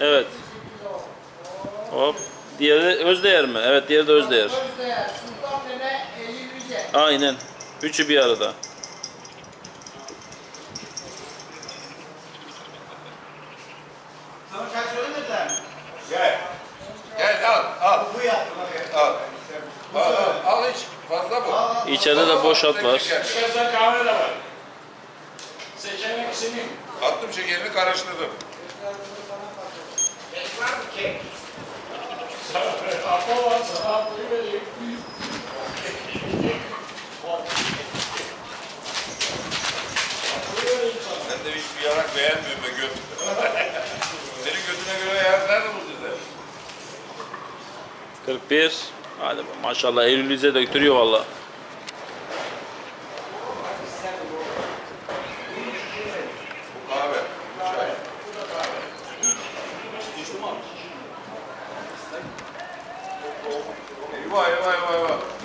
Evet. Hop. Diğeri de Özdeğer mi? Evet diğeri de Özdeğer. Eylül. Aynen. Üçü bir arada. Sana çay söylemediler mi? Gel. Gel al al. Bu. Al. Al, al, al hiç fazla bu. İçeride de boş at var. İstersen kahve de var. Seçenek senin. Attım şekerini karıştırdım. Kek var mı kek? Sana. Ben de hiçbir yarak beğenmiyorum be göt. Senin götüne göre yarak nerede buldun sen? 41. Hadi maşallah Eylül yüze döktürüyor valla. Vay vay vay vay.